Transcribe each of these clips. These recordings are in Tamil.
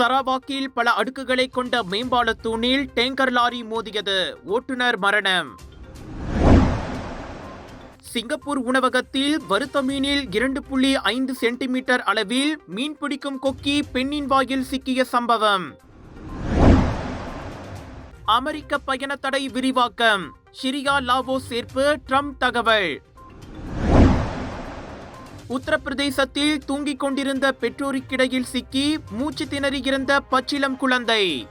சராபாக்கில் பல அடுக்குகளை கொண்ட மேம்பால தூணில் டேங்கர் லாரி மோதியது. ஓட்டுநர் மரணம். சிங்கப்பூர் உணவகத்தில் வறுத்த மீனில் இரண்டு புள்ளி ஐந்து சென்டிமீட்டர் அளவில் மீன் பிடிக்கும் கொக்கி பெண்ணின் வாயில் சிக்கிய சம்பவம். அமெரிக்க பயண தடை விரிவாக்கம். சிரியா லாவோ சேர்ப்பு ட்ரம்ப் தகவல். உத்தரப்பிரதேசத்தில் தூங்கிக் கொண்டிருந்த பெற்றோருக்கிடையில் சிக்கி மூச்சு திணறி இருந்த பச்சிளம் குழந்தை.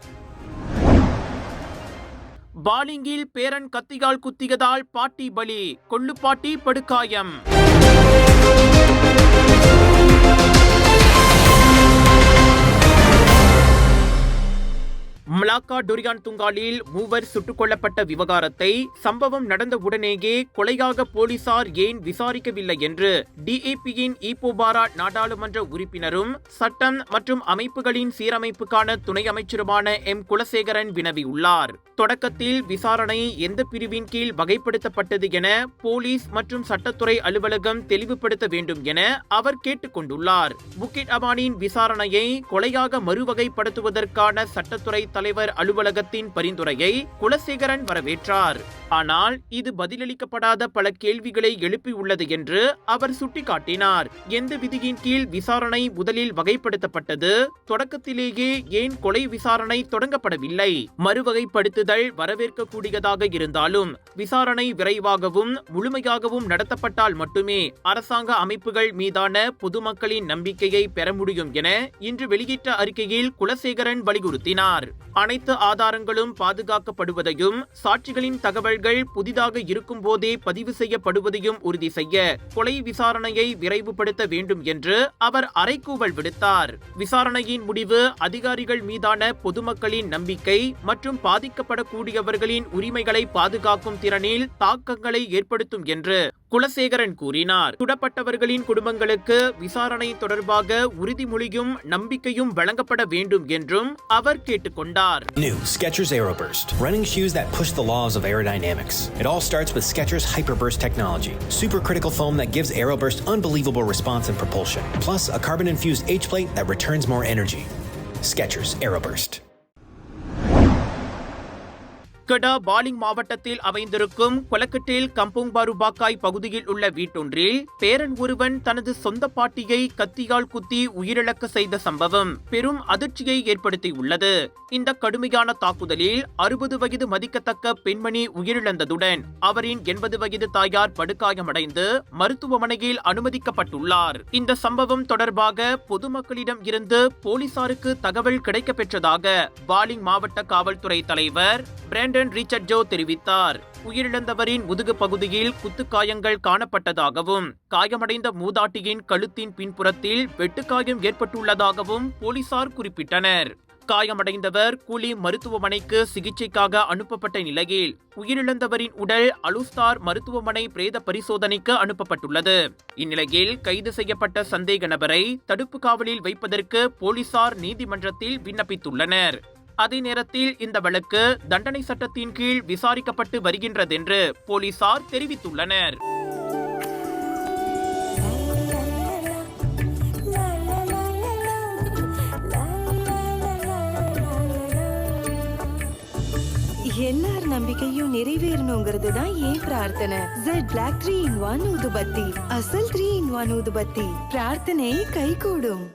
பாலிங்கில் பேரன் கத்தியால் குத்தியதால் பாட்டி பலி கொள்ளுப்பாட்டி படுகாயம். மலாக்கா டொரியான் துங்காலில் மூவர் சுட்டுக் கொல்லப்பட்ட விவகாரத்தை சம்பவம் நடந்த உடனேயே கொலையாக போலீசார் ஏன் விசாரிக்கவில்லை என்று டிஏபியின் ஈபோபாரா நாடாளுமன்ற உறுப்பினரும் சட்டம் மற்றும் அமைப்புகளின் சீரமைப்புக்கான துணை அமைச்சருமான எம். குலசேகரன் வினவியுள்ளார். தொடக்கத்தில் விசாரணை எந்த பிரிவின் கீழ் வகைப்படுத்தப்பட்டது என போலீஸ் மற்றும் சட்டத்துறை அலுவலகம் தெளிவுபடுத்த வேண்டும் என அவர் கேட்டுக் கொண்டுள்ளார் புக்கிட் அபானின் விசாரணையை கொலையாக மறுவகைப்படுத்துவதற்கான சட்டத்துறை தலைவர் அலுவலகத்தின் பரிந்துரையை குலசேகரன் வரவேற்றார். ஆனால் இது பதிலளிக்கப்படாத பல கேள்விகளை எழுப்பியுள்ளது என்று அவர் சுட்டிக்காட்டினார். எந்த விதியின் கீழ் விசாரணை முதலில் வகைப்படுத்தப்பட்டது? தொடக்கத்திலேயே ஏன் கொலை விசாரணை தொடங்கப்படவில்லை? மறுவகைப்படுத்துதல் வரவேற்கக்கூடியதாக இருந்தாலும் விசாரணை விரைவாகவும் முழுமையாகவும் நடத்தப்பட்டால் மட்டுமே அரசாங்க அமைப்புகள் மீதான பொதுமக்களின் நம்பிக்கையை பெற முடியும் என இன்று வெளியிட்ட அறிக்கையில் குலசேகரன் வலியுறுத்தினார். அனைத்து ஆதாரங்களும் பாதுகாக்கப்படுவதையும் சாட்சிகளின் தகவல் தகவல்கள் புதிதாக இருக்கும் போதே பதிவு செய்யப்படுவதையும் உறுதி செய்ய கொலை விசாரணையை விரைவுபடுத்த வேண்டும் என்று அவர் அறைகூவல் விடுத்தார். விசாரணையின் முடிவு அதிகாரிகள் மீதான பொதுமக்களின் நம்பிக்கை மற்றும் பாதிக்கப்படக்கூடியவர்களின் உரிமைகளை பாதுகாக்கும் திறனில் தாக்கங்களை ஏற்படுத்தும் என்று குலசேகரன் கூறினார் சுடப்பட்டவர்களின் குடும்பங்களுக்கு விசாரணை தொடர்பாக உறுதிமொழியும் நம்பிக்கையும் வழங்கப்பட வேண்டும் என்றும் அவர் கேட்டுக்கொண்டார் New Skechers Aeroburst, running shoes that push the laws of aerodynamics. It all starts with Skechers Hyperburst technology, supercritical foam that gives Aeroburst unbelievable response and propulsion, plus a carbon-infused H-plate that returns more energy. Skechers Aeroburst. கடா பாலிங் மாவட்டத்தில் அமைந்திருக்கும் கொலக்கட்டில் கம்புங் பாருபாக்காய் பகுதியில் உள்ள வீட்டொன்றில் பேரன் ஒருவன் தனது சொந்த பாட்டியை கத்தியால் குத்தி உயிரிழக்க செய்த சம்பவம் பெரும் அதிர்ச்சியை ஏற்படுத்தியுள்ளது. இந்த கடுமையான தாக்குதலில் அறுபது வயது மதிக்கத்தக்க பெண்மணி உயிரிழந்ததுடன் அவரின் எண்பது வயது தாயார் படுகாயமடைந்து மருத்துவமனையில் அனுமதிக்கப்பட்டுள்ளார். இந்த சம்பவம் தொடர்பாக பொதுமக்களிடம் இருந்து போலீசாருக்கு தகவல் கிடைக்கப்பெற்றதாக பாலிங் மாவட்ட காவல்துறை தலைவர் பிராண்டன் ரிச்சர்ட் ஜோ தெரிவித்தார். உயிரிழந்தவரின் முதுகு பகுதியில் குத்துக்காயங்கள் காணப்பட்டதாகவும் காயமடைந்த மூதாட்டியின் கழுத்தின் பின்புறத்தில் வெட்டுக்காயம் ஏற்பட்டுள்ளதாகவும் போலீசார் குறிப்பிட்டனர். காயமடைந்தவர் கூலி மருத்துவமனைக்கு சிகிச்சைக்காக அனுப்பப்பட்ட நிலையில் உயிரிழந்தவரின் உடல் அலுஸ்தார் மருத்துவமனை பிரேத பரிசோதனைக்கு அனுப்பப்பட்டுள்ளது. இந்நிலையில் கைது செய்யப்பட்ட சந்தேக நபரை தடுப்பு காவலில் வைப்பதற்கு போலீசார் நீதிமன்றத்தில் விண்ணப்பித்துள்ளனர். அதே நேரத்தில் இந்த வழக்கு தண்டனை சட்டத்தின் கீழ் விசாரிக்கப்பட்டு வருகின்றதென்று போலீசார் தெரிவித்துள்ளனர். எல்லார் நம்பிக்கையும் நிறைவேறணுங்கிறது தான் ஏன் பிரார்த்தனை? Jet black three in one ஊதுபத்தி அசல் த்ரீ இன் ஒன் ஊதுபத்தி பிரார்த்தனை கைகூடும்.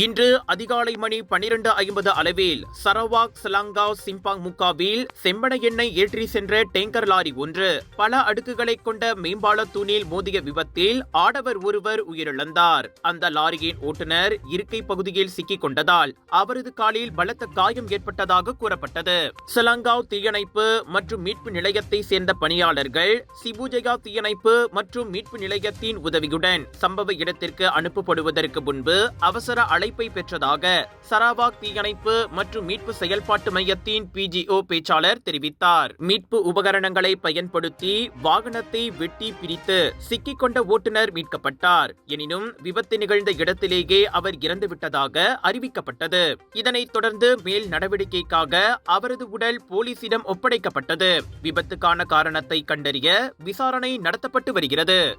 இன்று அதிகாலை மணி பனிரெண்டு ஐம்பது அளவில் சரவாக் சலாங்காவ் சிம்பாங் முக்காவில் செம்பன எண்ணெய் ஏற்றி சென்ற டேங்கர் லாரி ஒன்று பல அடுக்குகளை கொண்ட மேம்பால தூணில் மோதிய விபத்தில் ஆடவர் ஒருவர் உயிரிழந்தார். அந்த லாரியின் ஓட்டுநர் இருக்கை பகுதியில் சிக்கிக் கொண்டதால் அவரது காலில் பலத்த காயம் ஏற்பட்டதாக கூறப்பட்டது. சலாங்காவ் தீயணைப்பு மற்றும் மீட்பு நிலையத்தை சேர்ந்த பணியாளர்கள் சிபுஜயா தீயணைப்பு மற்றும் மீட்பு நிலையத்தின் உதவியுடன் சம்பவ இடத்திற்கு அனுப்பப்படுவதற்கு முன்பு அவசர அலை அழைப்பை பெற்றதாக சராவாக் தீயணைப்பு மற்றும் மீட்பு செயல்பாட்டு மையத்தின் பிஜிஓ பேச்சாளர் தெரிவித்தார். மீட்பு உபகரணங்களை பயன்படுத்தி வாகனத்தை வெட்டி பிரித்து சிக்கிக்கொண்ட ஓட்டுநர் மீட்கப்பட்டார். எனினும் விபத்து நிகழ்ந்த இடத்திலேயே அவர் இறந்துவிட்டதாக அறிவிக்கப்பட்டது. இதனைத் தொடர்ந்து மேல் நடவடிக்கைக்காக அவரது உடல் போலீசிடம் ஒப்படைக்கப்பட்டது. விபத்துக்கான காரணத்தை கண்டறிய விசாரணை நடத்தப்பட்டு வருகிறது.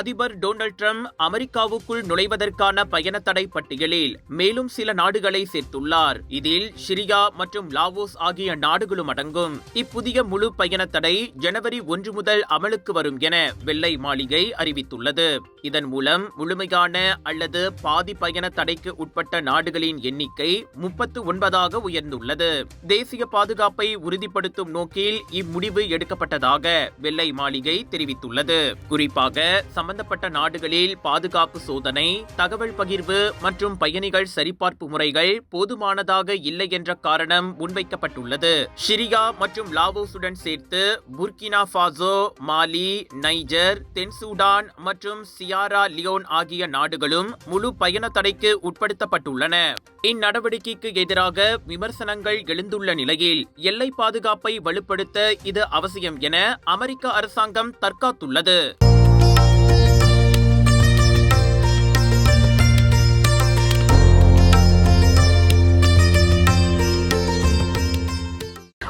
அதிபர் டொனால்ட் ட்ரம்ப் அமெரிக்காவுக்குள் நுழைவதற்கான பயண தடை பட்டியலில் மேலும் சில நாடுகளை சேர்த்துள்ளார். இதில் சிரியா மற்றும் லாவோஸ் ஆகிய நாடுகளும் அடங்கும். இப்புதிய முழு பயண தடை ஜனவரி ஒன்று முதல் அமலுக்கு வரும் என வெள்ளை மாளிகை அறிவித்துள்ளது. இதன் மூலம் முழுமையான அல்லது பாதி பயண தடைக்கு உட்பட்ட நாடுகளின் எண்ணிக்கை முப்பத்து ஒன்பதாக உயர்ந்துள்ளது. தேசிய பாதுகாப்பை உறுதிப்படுத்தும் நோக்கில் இம்முடிவு எடுக்கப்பட்டதாக வெள்ளை மாளிகை தெரிவித்துள்ளது. குறிப்பாக சம்பந்தப்பட்ட நாடுகளில் பாதுகாப்பு சோதனை தகவல் பகிர்வு மற்றும் பயணிகள் சரிபார்ப்பு முறைகள் போதுமானதாக இல்லை என்ற காரணம் முன்வைக்கப்பட்டுள்ளது. ஷிரியா மற்றும் லாவோஸுடன் சேர்த்து புர்கினா ஃபாசோ மாலி நைஜர் தென் சூடான் மற்றும் சியாரா லியோன் ஆகிய நாடுகளும் முழு பயண தடைக்கு உட்படுத்தப்பட்டுள்ளன. இந்நடவடிக்கைக்கு எதிராக விமர்சனங்கள் எழுந்துள்ள நிலையில் எல்லை பாதுகாப்பை வலுப்படுத்த இது அவசியம் என அமெரிக்க அரசாங்கம் தற்காத்துள்ளது.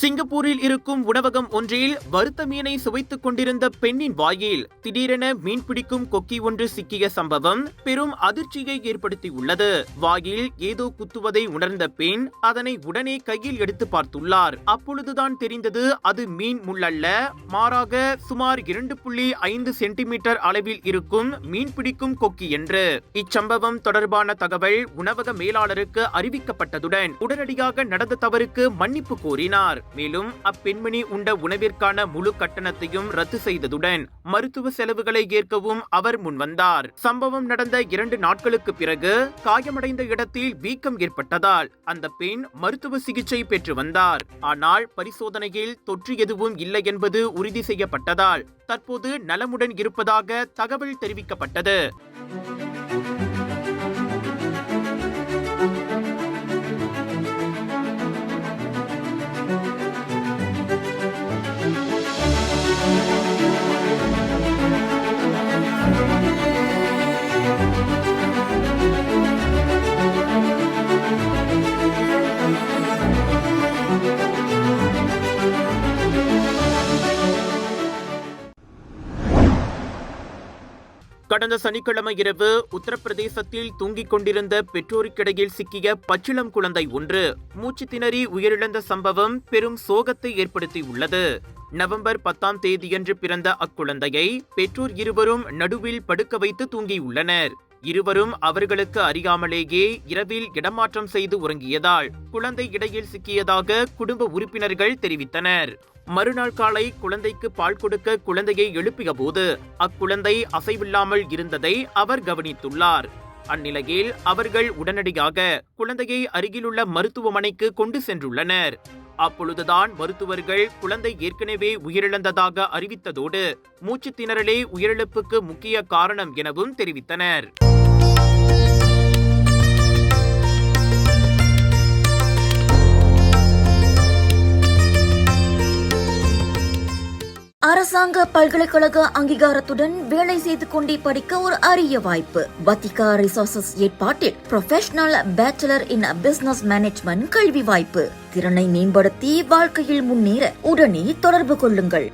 சிங்கப்பூரில் இருக்கும் உணவகம் ஒன்றில் வறுத்த மீனை சுவைத்துக் கொண்டிருந்த பெண்ணின் வாயில் திடீரென மீன் பிடிக்கும் கொக்கி ஒன்று சிக்கிய சம்பவம் பெரும் அதிர்ச்சியை ஏற்படுத்தியுள்ளது. வாயில் ஏதோ குத்துவதை உணர்ந்த பெண் அதனை உடனே கையில் எடுத்து பார்த்துள்ளார். அப்பொழுதுதான் தெரிந்தது அது மீன் முள்ளல்ல. மாறாக சுமார் இரண்டு புள்ளி ஐந்து சென்டிமீட்டர் அளவில் இருக்கும் மீன் பிடிக்கும் கொக்கி என்று. இச்சம்பவம் தொடர்பான தகவல் உணவக மேலாளருக்கு அறிவிக்கப்பட்டதுடன் உடனடியாக நடந்த தவறுக்கு மன்னிப்பு கோரினார். மேலும் அப்பெண்மணி உண்ட உணவிற்கான முழு கட்டணத்தையும் ரத்து செய்ததுடன் மருத்துவ செலவுகளை ஏற்கவும் அவர் முன்வந்தார். சம்பவம் நடந்த இரண்டு நாட்களுக்கு பிறகு காயமடைந்த இடத்தில் வீக்கம் ஏற்பட்டதால் அந்த பெண் மருத்துவ சிகிச்சை பெற்று வந்தார். ஆனால் பரிசோதனையில் தொற்று எதுவும் இல்லை என்பது உறுதி செய்யப்பட்டதால் தற்போது நலமுடன் இருப்பதாக தகவல் தெரிவிக்கப்பட்டது. கடந்த சனிக்கிழமை இரவு உத்தரப்பிரதேசத்தில் தூங்கிக் கொண்டிருந்த பெற்றோருக்கிடையில் சிக்கிய பச்சிளம் குழந்தை ஒன்று. மூச்சு திணறி உயிரிழந்த சம்பவம் பெரும் சோகத்தை ஏற்படுத்தியுள்ளது. நவம்பர் பத்தாம் தேதியன்று பிறந்த அக்குழந்தையை பெற்றோர் இருவரும் நடுவில் படுக்க வைத்து தூங்கியுள்ளனர். இருவரும் அவர்களுக்கு அறியாமலேயே இரவில் இடமாற்றம் செய்து உறங்கியதால் குழந்தை இடையில் சிக்கியதாக குடும்ப உறுப்பினர்கள் தெரிவித்தனர். மறுநாள் காலை குழந்தைக்கு பால் கொடுக்க குழந்தையை எழுப்பிய போது அக்குழந்தை அசைவில்லாமல் இருந்ததை அவர் கவனித்துள்ளார். அந்நிலையில் அவர்கள் உடனடியாக குழந்தையை அருகிலுள்ள மருத்துவமனைக்கு கொண்டு சென்றுள்ளனர். அப்பொழுதுதான் மருத்துவர்கள் குழந்தை ஏற்கனவே உயிரிழந்ததாக அறிவித்ததோடு மூச்சு திணறலே உயிரிழப்புக்கு முக்கிய காரணம் எனவும் தெரிவித்தனர். அரசாங்க பல்கலைக்கழக அங்கீகாரத்துடன் வேலை செய்து கொண்டே படிக்க ஒரு அரிய வாய்ப்பு. வத்திகா ரிசோர்சஸ் ஏற்பாட்டில் professional bachelor in business management கல்வி வாய்ப்பு. திறனை மேம்படுத்தி வாழ்க்கையில் முன்னேற உடனே தொடர்பு கொள்ளுங்கள்.